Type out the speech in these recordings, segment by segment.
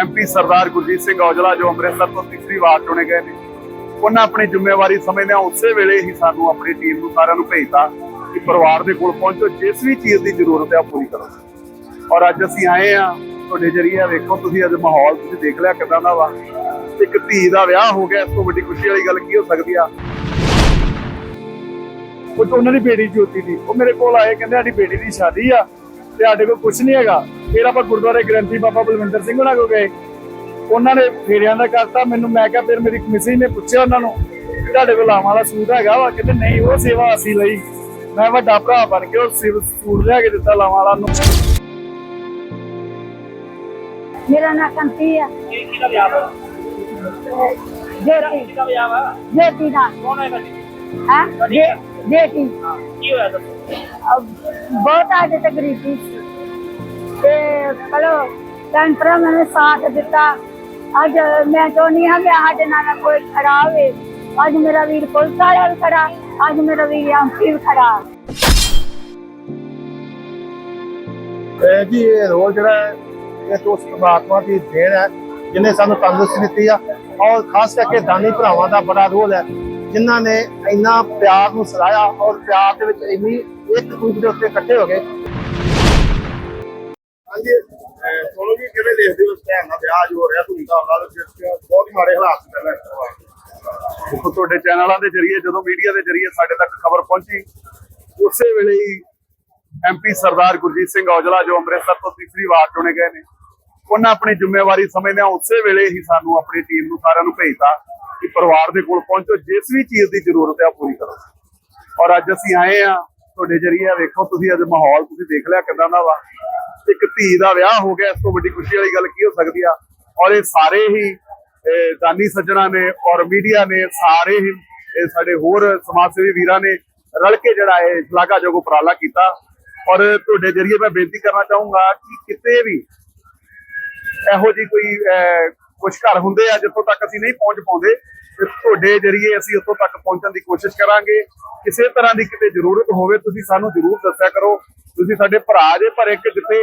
MP Sardar Gurjeet Singh Aujla ਜੋ ਅੰਮ੍ਰਿਤਸਰ ਤੋਂ ਤੀਸਰੀ ਵਾਰ ਚੁਣੇ ਗਏ ਨੇ, ਉਹਨਾਂ ਆਪਣੀ ਜ਼ਿੰਮੇਵਾਰੀ ਸਮਝਦਿਆਂ ਉਸੇ ਵੇਲੇ ਹੀ ਸਾਨੂੰ ਆਪਣੀ ਟੀਮ ਨੂੰ ਸਾਰਿਆਂ ਨੂੰ ਭੇਜਤਾ ਕਿ ਪਰਿਵਾਰ ਦੇ ਕੋਲ ਪਹੁੰਚੋ, ਜਿਸ ਵੀ ਚੀਜ਼ ਦੀ ਜ਼ਰੂਰਤ ਹੈ ਉਹ ਪੂਰੀ ਕਰੋ। ਔਰ ਅੱਜ ਅਸੀਂ ਆਏ ਆ ਤੁਹਾਡੇ ਜਰੀਏ ਵੇਖੋ ਤੁਸੀਂ ਅੱਜ ਮਾਹੌਲ ਤੁਸੀਂ ਦੇਖ ਲਿਆ ਕਿਦਾਂ ਦਾ ਵਾ। ਇੱਕ ਧੀ ਦਾ ਵਿਆਹ ਹੋ ਗਿਆ, ਇਸ ਤੋਂ ਵੱਡੀ ਖੁਸ਼ੀ ਵਾਲੀ ਗੱਲ ਕੀ ਹੋ ਸਕਦੀ ਆ? ਉਹ ਉਹਨਾਂ ਦੀ ਬੇਟੀ ਜੋਤੀ ਦੀ ਉਹ ਮੇਰੇ ਕੋਲ ਆਏ, ਕਹਿੰਦੇ ਸਾਡੀ ਬੇਟੀ ਦੀ ਸ਼ਾਦੀ ਆ। ਤੇ ਸਾਡੇ ਕੋਲ ਕੁਝ ਨਹੀਂ ਹੈਗਾ। ਫਿਰ ਆਪਾਂ ਗੁਰਦੁਆਰੇ ਗ੍ਰੰਥੀ ਬਾਬਾ ਬਲਵਿੰਦਰ ਸਿੰਘ ਉਹਨਾਂ ਕੋਲ ਗਏ। ਉਹਨਾਂ ਨੇ ਫੇਰਿਆਂ ਦਾ ਕਰਤਾ। ਮੈਨੂੰ ਮੈਂ ਕਿਹਾ ਫਿਰ ਮੇਰੀ ਮਿਸੀ ਨੇ ਪੁੱਛਿਆ ਉਹਨਾਂ ਨੂੰ ਕਿ ਤੁਹਾਡੇ ਕੋਲ ਲਾਵਾਂ ਵਾਲਾ ਸੂਟ ਹੈਗਾ ਵਾ? ਕਹਿੰਦੇ ਨਹੀਂ ਉਹ ਸੇਵਾ ਅਸੀਂ ਲਈ। ਮੈਂ ਵੱਡਾ ਭਰਾ ਬਣ ਕੇ ਉਹ ਸਿਵ- ਸੂਟ ਲਿਆ ਕੇ ਦਿੱਤਾ ਲਾਵਾਂ ਵਾਲਾ ਨੂੰ। ਮੇਰਾ ਨਾਂ ਕੰਤੀ ਆ। ਵਿਆਹ ਵਾ? ਜੇਤੀ। ਕਿਹਦਾ ਵਿਆਹ ਵਾ? ਜੇਤੀ ਦਾ। ਕੌਣ ਹੈ? ਤੁਹਾਡੀ ਹੈ ਹਾਂ ਕੀ ਹੋਇਆ ਦੱਸੋ? ਬਹੁਤ ਅੱਜ ਤੱਕ ਗਰੀਬੀ ਸੀ ਤੇ ਚਲੋ ਸੈਂਟਰ ਨੇ ਸਾਥ ਦਿੱਤਾ। ਅੱਜ ਮੈਂ ਚਾਹੁੰਦੀ ਹਾਂ ਕਿ ਸਾਡੇ ਨਾਲ ਕੋਈ ਖੜਾ ਹੋਵੇ। ਅੱਜ ਮੇਰਾ ਵੀਰ ਪੁਲਿਸ ਵਾਲਾ ਵੀ ਖੜਾ ਅੱਜ ਮੇਰਾ ਵੀਰ ਐਮਪੀ ਵੀ ਖੜਾ। ਇਹ ਜੀ ਇਹ ਰੋਲ ਜਿਹੜਾ ਹੈ ਇਹ ਤੋਂ ਪਰਮਾਤਮਾ ਦੀ ਦੇਣ ਹੈ ਜਿਨੇ ਸਾਨੂੰ ਤੰਦਰੁਸਤੀ ਦਿੱਤੀ ਆ। ਔਰ ਖਾਸ ਕਰਕੇ ਦਾਨੀ ਭਰਾਵਾਂ ਦਾ ਬੜਾ ਰੋਲ ਹੈ। ਜਿਨ੍ਹਾਂ ਨੇ ਇੰਨਾ ਪਿਆਰ ਨੂੰ ਸਰਾਇਆ ਔਰ ਪਿਆਰ ਦੇ ਵਿੱਚ ਇੰਨੀ ਇੱਕ ਦੂਜੇ ਦੇ ਉੱਤੇ ਇਕੱਠੇ ਹੋ ਗਏ। ਹਾਂਜੀ ਸੋਨੂ ਜੀ ਕਿਵੇਂ ਦੇਖਦੇ ਹੋ ਇਸ ਟਾਈਮ ਦਾ ਵਿਆਹ ਜੋ ਹੋ ਰਿਹਾ ਧੂਮਧਾਮ ਨਾਲ? ਬਹੁਤ ਮਾੜੇ ਹਾਲਾਤ ਚੱਲ ਰਹੇ ਦੇਖੋ, ਤੁਹਾਡੇ ਚੈਨਲਾਂ ਦੇ ਜਰੀਏ, ਜਦੋਂ ਮੀਡੀਆ ਦੇ ਜਰੀਏ ਸਾਡੇ ਤੱਕ ਖਬਰ ਪਹੁੰਚੀ, ਉਸੇ ਵੇਲੇ ਹੀ ਐਮਪੀ ਸਰਦਾਰ ਗੁਰਜੀਤ ਸਿੰਘ ਔਜਲਾ, ਜੋ ਅੰਮ੍ਰਿਤਸਰ ਤੋਂ ਤੀਸਰੀ ਵਾਰ ਚੁਣੇ ਗਏ ਨੇ, ਉਹਨਾਂ ਆਪਣੀ ਜ਼ਿੰਮੇਵਾਰੀ ਸਮਝਦਿਆਂ ਉਸੇ ਵੇਲੇ ਹੀ ਸਾਨੂੰ ਆਪਣੀ ਟੀਮ ਨੂੰ ਸਾਰਿਆਂ ਨੂੰ ਭੇਜਤਾ। ਕਿ ਪਰਿਵਾਰ ਦੇ ਕੋਲ ਪਹੁੰਚੋ, ਜਿਸ ਵੀ ਚੀਜ਼ ਦੀ ਜ਼ਰੂਰਤ ਹੈ ਪੂਰੀ ਕਰੋ। ਔਰ ਅੱਜ ਅਸੀਂ ਆਏ ਆ ਤੁਹਾਡੇ ਜਰੀਏ ਵੇਖੋ ਤੁਸੀਂ ਅੱਜ ਮਾਹੌਲ, ਤੁਸੀਂ ਦੇਖ ਲਿਆ ਕਿਦਾਂ ਦਾ ਵਾ। ਇੱਕ ਧੀ ਦਾ ਵਿਆਹ ਹੋ ਗਿਆ, ਇਸ ਤੋਂ ਵੱਡੀ ਖੁਸ਼ੀ ਵਾਲੀ ਗੱਲ ਕੀ ਹੋ ਸਕਦੀ ਆ? ਔਰ ਇਹ ਸਾਰੇ ਹੀ ਦਾਨੀ ਸੱਜਣਾ ਨੇ ਔਰ ਮੀਡੀਆ ਨੇ, ਸਾਰੇ ਹੀ ਇਹ ਸਾਡੇ ਹੋਰ ਸਮਾਜ ਸੇਵੀ ਵੀਰਾਂ ਨੇ ਰਲ ਕੇ ਜਿਹੜਾ ਇਹ ਸ਼ਲਾਘਾਯੋਗ ਉਪਰਾਲਾ ਕੀਤਾ। ਔਰ ਤੁਹਾਡੇ ਜਰੀਏ ਮੈਂ ਬੇਨਤੀ ਕਰਨਾ ਚਾਹੂੰਗਾ ਕਿ ਕਿਤੇ ਵੀ ਇਹੋ ਜੀ ਕੋਈ ਕੁਝ ਘਰ ਹੁੰਦੇ ਆ ਜਿੱਥੋਂ ਤੱਕ ਅਸੀਂ ਨਹੀਂ ਪਹੁੰਚ ਪਾਉਂਦੇ। ਤੇ ਤੁਹਾਡੇ ਜਰੀਏ ਅਸੀਂ ਉੱਥੋਂ ਤੱਕ ਪਹੁੰਚਣ ਦੀ ਕੋਸ਼ਿਸ਼ ਕਰਾਂਗੇ। ਕਿਸੇ ਤਰ੍ਹਾਂ ਦੀ ਕਿਤੇ ਜ਼ਰੂਰਤ ਹੋਵੇ ਤੁਸੀਂ ਸਾਨੂੰ ਜ਼ਰੂਰ ਦੱਸਿਆ ਕਰੋ। ਤੁਸੀਂ ਸਾਡੇ ਭਰਾ ਜੇ ਪਰ ਇੱਕ ਜਿੱਥੇ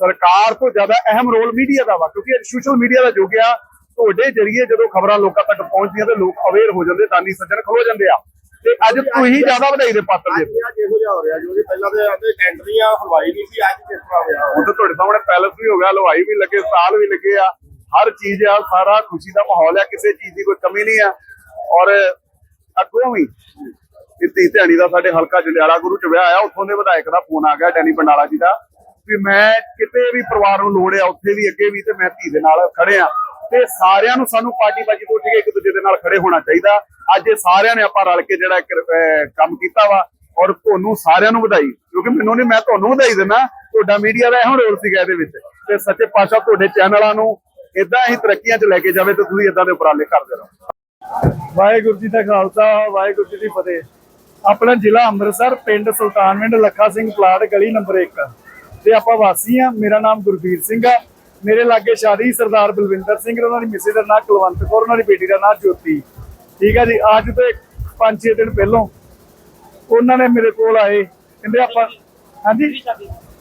ਸਰਕਾਰ ਤੋਂ ਜ਼ਿਆਦਾ ਅਹਿਮ ਰੋਲ ਮੀਡੀਆ ਦਾ ਵਾ ਕਿਉਂਕਿ ਸੋਸ਼ਲ ਮੀਡੀਆ ਦਾ ਯੁੱਗ ਆ। ਤੁਹਾਡੇ ਜਰੀਏ ਜਦੋਂ ਖਬਰਾਂ ਲੋਕਾਂ ਤੱਕ ਪਹੁੰਚਦੀਆਂ ਤੇ ਲੋਕ ਅਵੇਅਰ ਹੋ ਜਾਂਦੇ ਦਾਨੀ ਸੱਜਣ ਖਲੋ ਜਾਂਦੇ ਆ। ਤੇ ਅੱਜ ਤੁਸੀਂ ਜ਼ਿਆਦਾ ਵਧਾਈ ਦੇ ਪਾਤਰ ਜੇ। ਅੱਜ ਇਹੋ ਜਿਹਾ ਹੋ ਰਿਹਾ ਜੋ ਪਹਿਲਾਂ ਤੇ ਆਂਦੇ ਐਂਟਰੀਆਂ ਹਲਵਾਈ ਨਹੀਂ ਸੀ ਅੱਜ ਕਿਸ ਤਰ੍ਹਾਂ ਹੋਇਆ? ਹੁਣ ਤਾਂ ਤੁਹਾਡੇ ਸਾਹਮਣੇ ਪੈਲਸ ਵੀ ਹੋ ਗਿਆ ਹਲਵਾਈ ਵੀ ਲੱਗੇ ਸਾਲ ਵੀ ਲੱਗੇ ਆ। ਹਰ ਚੀਜ਼ ਆ, ਸਾਰਾ ਖੁਸ਼ੀ ਦਾ ਮਾਹੌਲ ਆ, ਕਿਸੇ ਚੀਜ਼ ਦੀ ਕੋਈ ਕਮੀ ਨਹੀਂ ਆ। ਔਰ ਅੱਗੋਂ ਵੀ ਇਹ ਧਿਆਣੀ ਦਾ ਸਾਡੇ ਹਲਕਾ ਜੰਡਿਆਲਾ ਗੁਰੂ ਚ ਵਿਆਹ ਆ, ਉੱਥੋਂ ਦੇ ਵਿਧਾਇਕ ਦਾ ਫੋਨ ਆ ਗਿਆ, ਡੈਨੀ ਬੰਡਾਲਾ ਜੀ ਦਾ, ਵੀ ਮੈਂ ਕਿਤੇ ਵੀ ਪਰਿਵਾਰ ਨੂੰ ਲੋੜ ਆ, ਉੱਥੇ ਵੀ ਅੱਗੇ ਵੀ ਤੇ ਮੈਂ ਧੀ ਦੇ ਨਾਲ ਖੜੇ ਆ। ਤੇ ਸਾਰਿਆਂ ਨੂੰ ਸਾਨੂੰ ਪਾਰਟੀ ਬਾਜੀ ਤੋਂ ਉੱਠ ਕੇ ਇੱਕ ਦੂਜੇ ਦੇ ਨਾਲ ਖੜੇ ਹੋਣਾ ਚਾਹੀਦਾ। ਅੱਜ ਇਹ ਸਾਰਿਆਂ ਨੇ ਆਪਾਂ ਰਲ ਕੇ ਜਿਹੜਾ ਕੰਮ ਕੀਤਾ ਵਾ, ਔਰ ਤੁਹਾਨੂੰ ਸਾਰਿਆਂ ਨੂੰ ਵਧਾਈ। ਕਿਉਂਕਿ ਮੈਨੂੰ ਨਹੀਂ ਮੈਂ ਤੁਹਾਨੂੰ ਵਧਾਈ ਦਿੰਦਾ ਤੁਹਾਡਾ ਮੀਡੀਆ ਦਾ ਇਹੋ ਰੋਲ ਸੀਗਾ ਇਹਦੇ ਵਿੱਚ। ਤੇ ਸੱਚੇ ਪਾਤਸ਼ਾਹ ਤੁਹਾਡੇ ਚੈਨਲਾਂ ਨੂੰ ਇਦਾਂ ਹੀ ਤਰੱਕੀਆਂ 'ਚ ਲੈ ਕੇ ਜਾਵੇ ਤੇ ਤੁਸੀਂ ਇਦਾਂ ਦੇ ਉਪਰਾਲੇ ਕਰਦੇ ਰਹੋ। ਵਾਹਿਗੁਰੂ ਜੀ ਦਾ ਖਾਲਸਾ ਵਾਹਿਗੁਰੂ ਜੀ ਦੀ ਫਤਿਹ। ਆਪਣਾ ਜ਼ਿਲ੍ਹਾ ਅੰਮ੍ਰਿਤਸਰ ਪਿੰਡ ਸੁਲਤਾਨਵਿੰਡ ਲੱਖਾ ਸਿੰਘ ਪਲਾਟ ਗਲੀ ਨੰਬਰ 1 ਤੇ ਆਪਾਂ ਵਾਸੀ ਆ ਮੇਰਾ ਨਾਮ ਗੁਰਬੀਰ ਸਿੰਘ ਆ। ਮੇਰੇ ਲਾਗੇ ਸ਼ਾਦੀ ਸਰਦਾਰ ਬਲਵਿੰਦਰ ਸਿੰਘ ਉਹਨਾਂ ਦੀ ਮਿਸੇ ਦਾ ਨਾਮ ਕੁਲਵੰਤ ਕੌਰ ਉਹਨਾਂ ਦੀ ਬੇਟੀ ਦਾ ਨਾਮ ਜੋਤੀ। ਠੀਕ ਹੈ ਜੀ ਅੱਜ ਤੋਂ 5-6 ਦਿਨ ਪਹਿਲਾਂ ਉਹਨਾਂ ਨੇ ਮੇਰੇ ਕੋਲ ਆਏ। ਕਹਿੰਦੇ ਆਪਾਂ ਹਾਂਜੀ?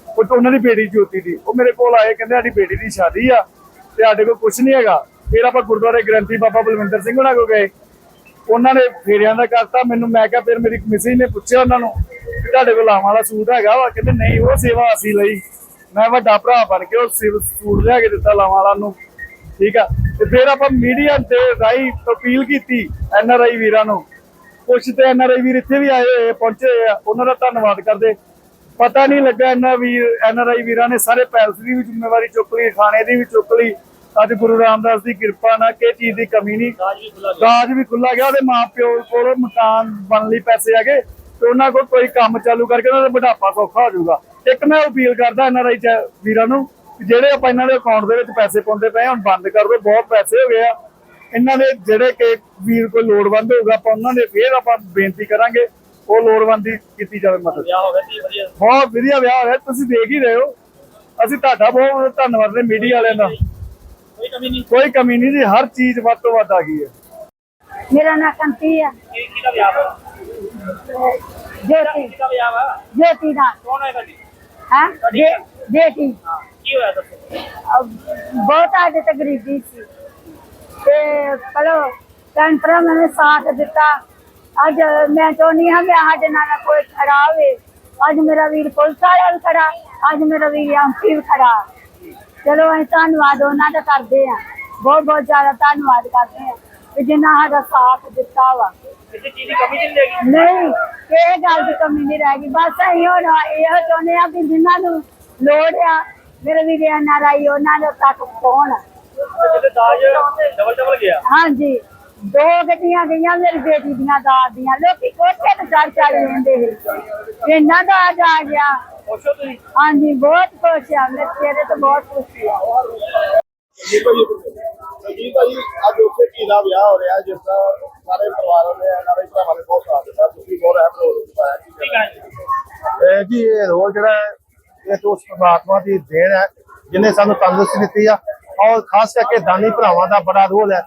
ਉਹ ਤਾਂ ਉਹਨਾਂ ਦੀ ਬੇਟੀ ਜੋਤੀ ਦੀ। ਉਹ ਮੇਰੇ ਕੋਲ ਆਏ ਕਹਿੰਦੇ ਸਾਡੀ ਬੇਟੀ ਦੀ ਸ਼ਾਦੀ ਆ। ਤੇ ਸਾਡੇ ਕੋਲ ਕੁਝ ਨਹੀਂ ਹੈਗਾ। ਫਿਰ ਆਪਾਂ ਗੁਰਦੁਆਰੇ ਗ੍ਰੰਥੀ ਬਾਬਾ ਬਲਵਿੰਦਰ ਸਿੰਘ ਉਹਨਾਂ ਕੋਲ ਗਏ। ਉਹਨਾਂ ਨੇ ਫੇਰਿਆਂ ਦਾ ਕਰਤਾ। ਮੈਨੂੰ ਮੈਂ ਕਿਹਾ, ਫਿਰ ਮੇਰੀ ਮਿਸੀ ਨੇ ਪੁੱਛਿਆ ਉਹਨਾਂ ਨੂੰ ਤੁਹਾਡੇ ਕੋਲ ਲਾਵਾਂ ਵਾਲਾ ਸੂਟ ਹੈਗਾ ਵਾ? ਕਹਿੰਦੇ, ਨਹੀਂ, ਉਹ ਸੇਵਾ ਅਸੀਂ ਲਈ। ਮੈਂ ਵੱਡਾ ਭਰਾ ਬਣ ਕੇ ਉਹ ਸੂਟ ਲਿਆ ਕੇ ਦਿੱਤਾ ਲਾਵਾਂ ਵਾਲਾ ਨੂੰ। ਠੀਕ ਆ। ਤੇ ਫਿਰ ਆਪਾਂ ਮੀਡੀਆ ਤੇ ਰਾਈ ਅਪੀਲ ਕੀਤੀ ਐਨ ਆਰ ਆਈ ਵੀਰਾਂ ਨੂੰ। ਕੁਛ ਤੇ ਐਨ ਆਰ ਆਈ ਵੀਰ ਇੱਥੇ ਵੀ ਆਏ ਪਹੁੰਚੇ ਆ। ਉਹਨਾਂ ਦਾ ਧੰਨਵਾਦ ਕਰਦੇ। ਪਤਾ ਨਹੀਂ ਲੱਗਾ ਐਨ ਵੀਰ ਐਨ ਆਰ ਆਈ ਵੀਰਾਂ ਨੇ ਸਾਰੇ ਪੈਲਸ ਦੀ ਵੀ ਜ਼ਿੰਮੇਵਾਰੀ ਚੁੱਕ ਲਈ ਖਾਣੇ ਦੀ ਵੀ ਚੁੱਕ ਲਈ। ਅੱਜ ਗੁਰੂ ਰਾਮਦਾਸ ਦੀ ਕਿਰਪਾ ਨਾਲ ਕਿਸੇ ਚੀਜ਼ ਦੀ ਕਮੀ ਨਹੀਂ। ਰਾਜ ਵੀ ਖੁੱਲਾ ਗਿਆ। ਉਹਦੇ ਮਾਂ ਪਿਓ ਕੋਲ ਮਕਾਨ ਬਣ ਲਈ ਪੈਸੇ ਹੈਗੇ ਤੇ ਉਹਨਾਂ ਕੋਲ ਕੋਈ ਕੰਮ ਚਾਲੂ ਕਰਕੇ ਉਹਨਾਂ ਦਾ ਬੁਢਾਪਾ ਸੌਖਾ ਹੋ ਜਾਊਗਾ। ਇੱਕ ਮੈਂ ਅਪੀਲ ਕਰਦਾ ਐਨ ਆਰ ਆਈ ਵੀਰਾਂ ਨੂੰ ਕਿ ਜਿਹੜੇ ਆਪਾਂ ਇਹਨਾਂ ਦੇ ਅਕਾਊਂਟ ਦੇ ਵਿੱਚ ਪੈਸੇ ਪਾਉਂਦੇ ਪਏ ਹੁਣ ਬੰਦ ਕਰ ਦਿਓ ਬਹੁਤ ਪੈਸੇ ਹੋ ਗਏ ਆ। ਇਹਨਾਂ ਦੇ ਜਿਹੜੇ ਕਿ ਵੀਰ ਕੋਈ ਲੋੜਵੰਦ ਹੋਊਗਾ ਆਪਾਂ ਉਹਨਾਂ ਦੇ ਫੇਰ ਆਪਾਂ ਬੇਨਤੀ ਕਰਾਂਗੇ। ਉਹ ਲੋੜਵੰਦੀ ਕੀਤੀ ਜਾਵੇ ਮਦਦ। ਵਿਆਹ ਹੋ ਗਿਆ ਜੀ ਵਧੀਆ। ਬਹੁਤ ਵਧੀਆ ਵਿਆਹ ਹੋਇਆ ਤੁਸੀਂ ਦੇਖ ਹੀ ਰਹੇ ਹੋ। ਅਸੀਂ ਤੁਹਾਡਾ ਬਹੁਤ ਧੰਨਵਾਦ ਨੇ ਮੀਡੀਆ ਵਾਲਿਆਂ ਦਾ। ਕੋਈ ਕਮੀ ਨਹੀਂ। ਕੋਈ ਕਮੀ ਨਹੀਂ ਜੀ ਹਰ ਚੀਜ਼ ਵੱਧ ਤੋਂ ਵੱਧ ਆ ਗਈ ਹੈ। ਮੇਰਾ ਨਾਂ ਕੰਤੀ ਆ। ਇਹ ਕਿਹਦਾ ਵਿਆਹ ਵਾ? ਜੇਤੀ ਕਿਹਦਾ ਵਿਆਹ ਵਾ? ਜੇਤੀ ਦਾ। ਕੌਣ ਹੈ ਤੁਹਾਡੀ? ਹੈ? ਜੇਤੀ ਕੀ ਹੋਇਆ ਦੱਸੋ? ਬਹੁਤ ਸਾਡੇ ਤੇ ਗਰੀਬੀ ਸੀ। ਤੇ ਚਲੋ ਭੈਣ ਭਰਾਵਾਂ ਨੇ ਸਾਥ ਦਿੱਤਾ। ਅੱਜ ਮੈਂ ਚਾਹੁੰਦੀ ਹਾਂ ਕਿ ਸਾਡੇ ਨਾਲ ਕੋਈ ਖੜਾ ਹੋਵੇ। ਅੱਜ ਮੇਰਾ ਵੀਰ ਪੁਲਿਸ ਵਾਲਾ ਵੀ ਖੜਾ ਅੱਜ ਮੇਰਾ ਵੀਰ ਐਮਪੀ ਵੀ ਖੜਾ। ਚਲੋ ਅਸੀਂ ਧੰਨਵਾਦ ਉਹਨਾਂ ਦਾ ਕਰਦੇ ਆ ਬਹੁਤ ਬਹੁਤ ਜ਼ਿਆਦਾ ਧੰਨਵਾਦ ਕਰਦੇ ਆ ਕਿ ਜਿਨ੍ਹਾਂ ਸਾਡਾ ਸਾਥ ਦਿੱਤਾ ਵਾ। ਕਿਸੇ ਚੀਜ਼ ਦੀ ਕਮੀ ਨਹੀਂ ਲੱਗੀ ਨਹੀਂ ਇਹ ਗੱਲ ਦੀ ਕਮੀ ਨਹੀਂ ਰਹਿ ਗਈ। ਬਸ ਅਸੀਂ ਹੁਣ ਇਹੋ ਚਾਹੁੰਦੇ ਆ ਕਿ ਜਿਨ੍ਹਾਂ ਨੂੰ ਲੋੜ ਆ ਮੇਰੇ ਵੀਰ ਐਨਆਰਆਈ ਉਹਨਾਂ ਦੇ ਤੱਕ ਪਹੁੰਚ। ਤੇ ਦਾਜ ਡਬਲ ਡਬਲ ਗਿਆ। ਹਾਂਜੀ। ਦੋ ਗੱਡੀਆਂ ਗਈਆਂ ਮੇਰੀ ਬੇਟੀ ਦੀਆਂ ਦਾਦ ਦੀਆਂ। ਲੋਕੀ ਕੋਠੇ ਤੇ ਚੜ ਚੜ ਲੈਂਦੇ ਸੀ। ਇਹਨਾਂ ਦਾ ਅੱਜ ਆ ਗਿਆ। ਹਾਂਜੀ ਬਹੁਤ ਖੁਸ਼ ਆ। ਮੇਰੇ ਚਿਹਰੇ ਤੇ ਬਹੁਤ ਖੁਸ਼ੀ ਆ। ਜੀ ਜੀ ਅੱਜ ਉੱਥੇ ਕੀ ਦਾ ਵਿਆਹ ਹੋ ਰਿਹਾ? ਜਿਸ ਦਾ ਸਾਰੇ ਪਰਿਵਾਰ ਨੇ ਸਾਰੇ ਭਰਾਵਾਂ ਨੇ ਬਹੁਤ ਸਾਥ ਦਿੱਤਾ। ਤੁਸੀਂ ਬਹੁਤ ਅਹਿਮ ਰੋਲ ਨਿਭਾਇਆ। ਕੀ ਠੀਕ ਹੈ ਇਹ ਜੀ ਇਹ ਰੋਲ ਜਿਹੜਾ ਹੈ ਇਹ ਤੋਂ ਉਸ ਪਰਮਾਤਮਾ ਦੀ ਦੇਣ ਹੈ ਜਿਨੇ ਸਾਨੂੰ ਤੰਦਰੁਸਤੀ ਦਿੱਤੀ ਆ। ਔਰ ਖਾਸ ਕਰਕੇ ਦਾਨੀ ਭਰਾਵਾਂ ਦਾ ਬੜਾ ਰੋਲ ਹੈ।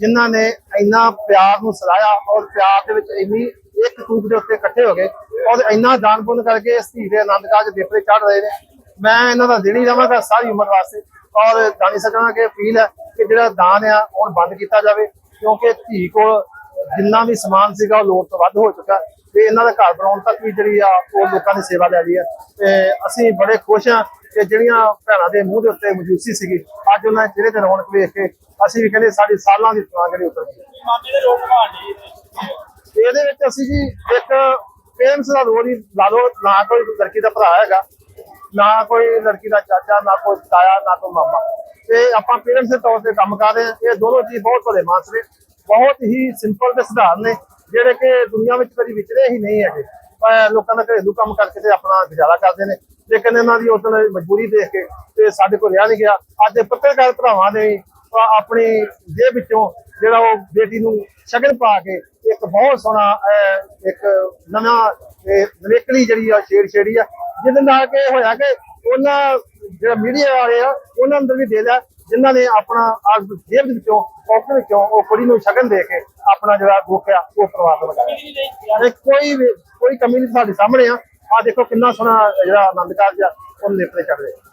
ਜਿਨ੍ਹਾਂ ਨੇ ਇੰਨਾ ਪਿਆਰ ਨੂੰ ਸਲਾਇਆ ਔਰ ਪਿਆਰ ਦੇ ਵਿੱਚ ਇੰਨੀ ਇੱਕ ਤੂਤ ਦੇ ਉੱਤੇ ਇਕੱਠੇ ਹੋ ਗਏ ਔਰ ਇੰਨਾ ਦਾਨ ਪੁੰਨ ਕਰਕੇ ਇਸ ਧੀ ਦੇ ਆਨੰਦ ਕਾਜ ਦੇਪਰੇ ਚੜ ਰਹੇ ਨੇ। ਮੈਂ ਇਹਨਾਂ ਦਾ ਦੇਣੀ ਰਵਾਂਗਾ ਸਾਰੀ ਉਮਰ ਵਾਸਤੇ ਔਰ ਦਾਨੀ ਸੱਜਣਾ ਕਿ ਅਪੀਲ ਹੈ ਕਿ ਜਿਹੜਾ ਦਾਨ ਆ ਹੁਣ ਬੰਦ ਕੀਤਾ ਜਾਵੇ ਕਿਉਂਕਿ ਧੀ ਕੋਲ ਜਿੰਨਾ ਵੀ ਸਮਾਨ ਸੀਗਾ ਉਹ ਲੋੜ ਤੋਂ ਵੱਧ ਹੋ ਚੁੱਕਾ ਤੇ ਇਹਨਾਂ ਦਾ ਘਰ ਬਣਾਉਣ ਤੱਕ ਵੀ ਜਿਹੜੀ ਆ ਉਹ ਲੋਕਾਂ ਦੀ ਸੇਵਾ ਲੈ ਰਹੀ ਹੈ। ਤੇ ਅਸੀਂ ਬੜੇ ਖੁਸ਼ ਹਾਂ ਕਿ ਜਿਹੜੀਆਂ ਭੈਣਾਂ ਦੇ ਮੂੰਹ ਦੇ ਉੱਤੇ ਮੌਜੂਦਗੀ ਸੀਗੀ ਅੱਜ ਉਹਨਾਂ ਦੇ ਚਿਹਰੇ ਤੇ ਰੌਣਕ ਵੇਖ ਕੇ ਅਸੀਂ ਵੀ ਕਹਿੰਦੇ ਸਾਡੀ ਸਾਲਾਂ ਦੀ ਤਵਾਂ ਜਿਹੜੀ ਉਤਰ ਗਈ। ਇਹਦੇ ਵਿੱਚ ਅਸੀਂ ਜੀ ਇੱਕ ਪੇਰੈਂਟਸ ਦਾ ਰੋਲ ਹੀ ਲਾ ਲਓ ਨਾ ਕੋਈ ਲੜਕੀ ਦਾ ਭਰਾ ਹੈਗਾ ਨਾ ਕੋਈ ਲੜਕੀ ਦਾ ਚਾਚਾ ਨਾ ਕੋਈ ਤਾਇਆ ਨਾ ਕੋਈ ਮਾਮਾ। ਤੇ ਆਪਾਂ ਪੇਰੈਂਟਸ ਦੇ ਤੌਰ ਤੇ ਕੰਮ ਕਰ ਰਹੇ ਹਾਂ। ਇਹ ਦੋਨੋਂ ਚੀਜ਼ ਬਹੁਤ ਭਲੇ ਮਾਨਸ ਨੇ ਬਹੁਤ ਹੀ ਸਿੰਪਲ ਤੇ ਸਧਾਰਨ ਨੇ ਜਿਹੜੇ ਕਿ ਦੁਨੀਆ ਵਿੱਚ ਕਦੀ ਵਿਚਰੇ ਹੀ ਨਹੀਂ ਹੈਗੇ। ਲੋਕਾਂ ਦਾ ਘਰੇਲੂ ਕੰਮ ਕਰਕੇ ਤੇ ਆਪਣਾ ਗੁਜ਼ਾਰਾ ਕਰਦੇ ਨੇ। ਲੇਕਿਨ ਇਹਨਾਂ ਦੀ ਉਦੋਂ ਮਜਬੂਰੀ ਦੇਖ ਕੇ ਤੇ ਸਾਡੇ ਕੋਲ ਰਿਹਾ ਨਹੀਂ ਗਿਆ। ਅੱਜ ਇਹ ਪੱਤਰਕਾਰ ਭਰਾਵਾਂ ਨੇ ਆਪਣੀ ਜੇਬ ਵਿੱਚੋਂ ਜਿਹੜਾ ਉਹ ਬੇਟੀ ਨੂੰ ਸ਼ਗਨ ਪਾ ਕੇ ਇੱਕ ਬਹੁਤ ਸੋਹਣਾ ਇੱਕ ਨਵਾਂ ਨਵੇਕਲੀ ਜਿਹੜੀ ਆ ਸ਼ੇਰ ਛੇੜੀ ਆ ਜਿਹਦੇ ਨਾਲ ਕਿ ਹੋਇਆ ਕਿ ਉਹਨਾਂ ਜਿਹੜਾ ਮੀਡੀਆ ਵਾਲੇ ਆ ਉਹਨਾਂ ਅੰਦਰ ਵੀ ਦੇ ਲਿਆ ਜਿਨ੍ਹਾਂ ਨੇ ਆਪਣਾ ਆਪ ਜੇਬ ਦੇ ਵਿੱਚੋਂ ਪਾਕਟ ਵਿੱਚੋਂ ਉਹ ਕੁੜੀ ਨੂੰ ਸ਼ਗਨ ਦੇ ਕੇ ਆਪਣਾ ਜਿਹੜਾ ਦੁੱਖ ਆ ਉਹ ਪਰਿਵਾਰ ਨੂੰ ਲਗਾਇਆ। ਕੋਈ ਕੋਈ ਕਮੀ ਨਹੀਂ ਸਾਡੇ ਸਾਹਮਣੇ ਆ। ਆ ਦੇਖੋ ਕਿੰਨਾ ਸੋਹਣਾ ਜਿਹੜਾ ਆਨੰਦ ਕਾਰਜ ਆ ਉਹ ਨੇਪਰੇ ਚੜ ਰਿਹਾ।